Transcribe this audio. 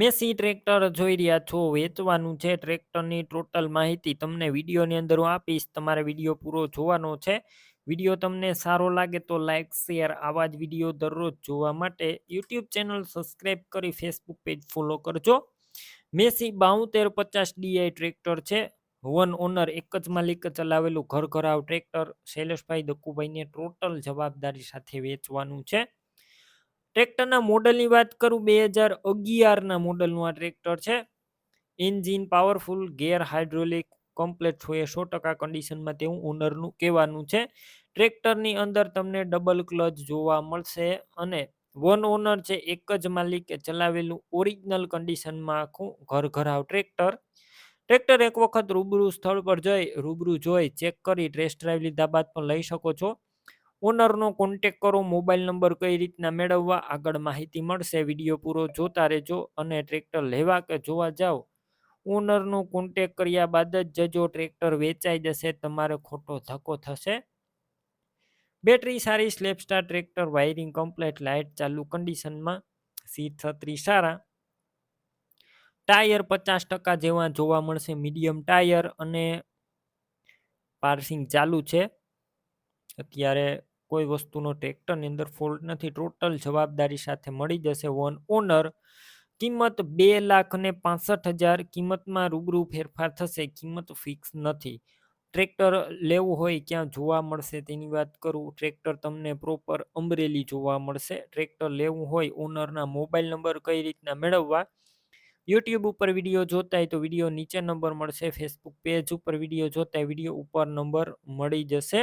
Massey tractor જોઈ રહ્યા છો, વેચવાનું છે ટ્રેક્ટરની ટોટલ માહિતી તમને વિડીયોની અંદર હું આપીશ, તમારે વીડિયો પૂરો જોવાનો છે. વીડિયો તમને સારો લાગે તો લાઇક શેર આવા જ વીડિયો દરરોજ જોવા માટે યુટ્યુબ ચેનલ સબસ્ક્રાઈબ કરી ફેસબુક પેજ ફોલો કરજો. મેસી બાઉતેર પચાસ ડીઆઈ ટ્રેક્ટર છે. વન ઓનર એક જ માલિક ચલાવેલું ઘર ઘરાવ ટ્રેક્ટર. શૈલેષભાઈ દક્કુભાઈને ટોટલ જવાબદારી સાથે વેચવાનું છે. ટ્રેક્ટરના મોડલની વાત કરું, બે હજાર અગિયારના મોડલનું આ ટ્રેક્ટર છે. Engine powerful, gear hydraulic complete હોય સો ટકા કન્ડિશનમાં તેવું ઓનરનું કહેવાનું છે. ટ્રેક્ટરની અંદર તમને ડબલ ક્લચ જોવા મળશે અને વન ઓનર છે, એક જ માલિકે ચલાવેલું ઓરિજિનલ કન્ડિશનમાં આખું ઘર ઘરાવ ટ્રેક્ટર. ટ્રેક્ટર એક વખત રૂબરૂ સ્થળ પર જઈ, રૂબરૂ જોઈ ચેક કરી ટેસ્ટ ડ્રાઈવ લીધા બાદ પણ લઈ શકો છો. ઓનરનો કોન્ટેક કરો મોબાઈલ નંબર કઈ રીતના મેળવવા, આગળ માહિતી મળશે વીડિયો પૂરો જોતા રહેજો અને ટ્રેક્ટર લેવા કે જોવા જાઓ. ઓનરનો કોન્ટેક કર્યા બાદ જ જજો ટ્રેક્ટર વેચાઈ જશે, તમારે ખોટો ધક્કો થશે. બેટરી સારી સ્લેપસ્ટાર ટ્રેક્ટર વાયરિંગ કમ્પ્લેટ લાઇટ ચાલુ કન્ડિશનમાં સીટ છત્રી સારા. ટાયર પચાસ ટકા જેવા જોવા મળશે મીડિયમ ટાયર અને પાર્સિંગ ચાલુ છે. અત્યારે કોઈ વસ્તુનો ટ્રેક્ટરની અંદર ફોલ્ટ નથી ટોટલ જવાબદારી સાથે મળી જશે વન ઓનર કિંમત બે લાખ ને પાસઠ હજાર, કિંમતમાં રૂબરૂ ફેરફાર થશે, કિંમત ફિક્સ નથી. ટ્રેક્ટર લેવું હોય ક્યાં જોવા મળશે તેની વાત કરું ટ્રેક્ટર તમને પ્રોપર અમરેલી જોવા મળશે. ટ્રેક્ટર લેવું હોય ઓનરના મોબાઈલ નંબર કઈ રીતના મેળવવા? યુટ્યુબ ઉપર વીડિયો જોતા હોય તો વીડિયો નીચે નંબર મળશે ફેસબુક પેજ ઉપર વીડિયો જોતા વીડિયો ઉપર નંબર મળી જશે.